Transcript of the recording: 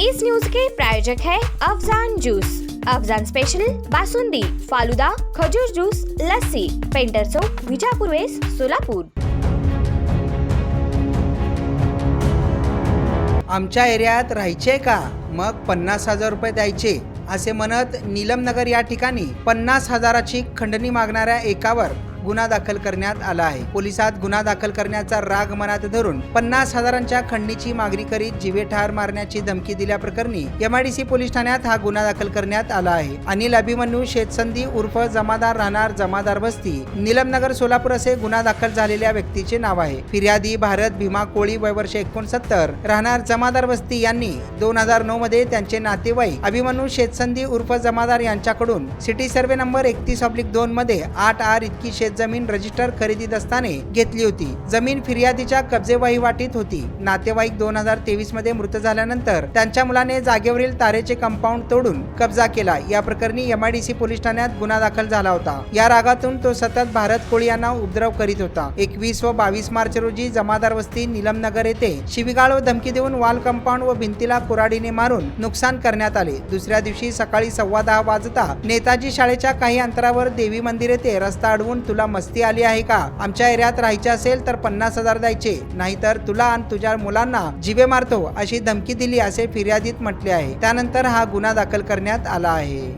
इस news के प्रायोजक है अफजान जूस। अफजान स्पेशल बासुंदी फालुदा खजूर जूस लस्सी पेंटर चौक विजापूर वेस सोलापूर। आमच्या एरियात राहायचे का? मग पन्नास हजार रुपये द्यायचे असे म्हणत नीलमनगर या ठिकाणी पन्नास हजाराची खंडणी मागणाऱ्या एकावर गुन्हा दाखल करण्यात आला आहे. पोलिसात गुन्हा दाखल करण्याचा राग मनात धरून पन्नास हजारांच्या खंडणीची मागणी करीत जीवे ठार मारण्याची धमकी दिल्याप्रकरणी एमआयडीसी पोलीस ठाण्यात हा गुन्हा दाखल करण्यात आला आहे. अनिल अभिमन्यू शेतसंधी उर्फ जमादार राहणार जमादार बस्ती निलमनगर सोलापूर असे गुन्हा दाखल झालेल्या व्यक्तीचे नाव आहे. फिर्यादी भारत भीमा कोळी वय वर्ष एकोणसत्तर राहणार जमादार बस्ती यांनी दोन हजार नऊ मध्ये त्यांचे नातेवाईक अभिमन्यू शेतसंधी उर्फ जमादार यांच्याकडून सिटी सर्वे नंबर एकतीस ऑब्लिक दोन मध्ये आठ आर इतकी शेत जमीन रजिस्टर खरेदीत असताना घेतली होती. जमीन फिर्यादीच्या कब्जे वहिवाटीत होती. नातेवाईक दोन हजार तेवीसमध्ये मृत झाल्यानंतर त्यांच्या मुलाने जागेवरील तारेचे कंपाऊंड तोडून कब्जा केला. या प्रकरणी एमआयडीसी पोलीस ठाण्यात गुन्हा दाखल झाला होता. या रागातून तो सतत भारत कोळी यांना उपद्रव करीत होता. एकवीस व बावीस मार्च रोजी जमादार वस्ती निलमनगर येथे शिवीगाळ व धमकी देऊन वाल कंपाऊंड व भिंतीला कुराडीने मारून नुकसान करण्यात आले. दुसऱ्या दिवशी सकाळी सव्वा दहा वाजता नेताजी शाळेच्या काही अंतरावर देवी मंदिर येथे रस्ता अडवून तुला मस्ती आली आहे का? आमच्या एरियात राहायचे असेल तर पन्नास हजार द्यायचे. नाहीतर तुला आणि तुझ्या मुलांना जिवे मारतो अशी धमकी दिली असे फिर्यादीत म्हटले आहे. त्यानंतर हा गुन्हा दाखल करण्यात आला आहे.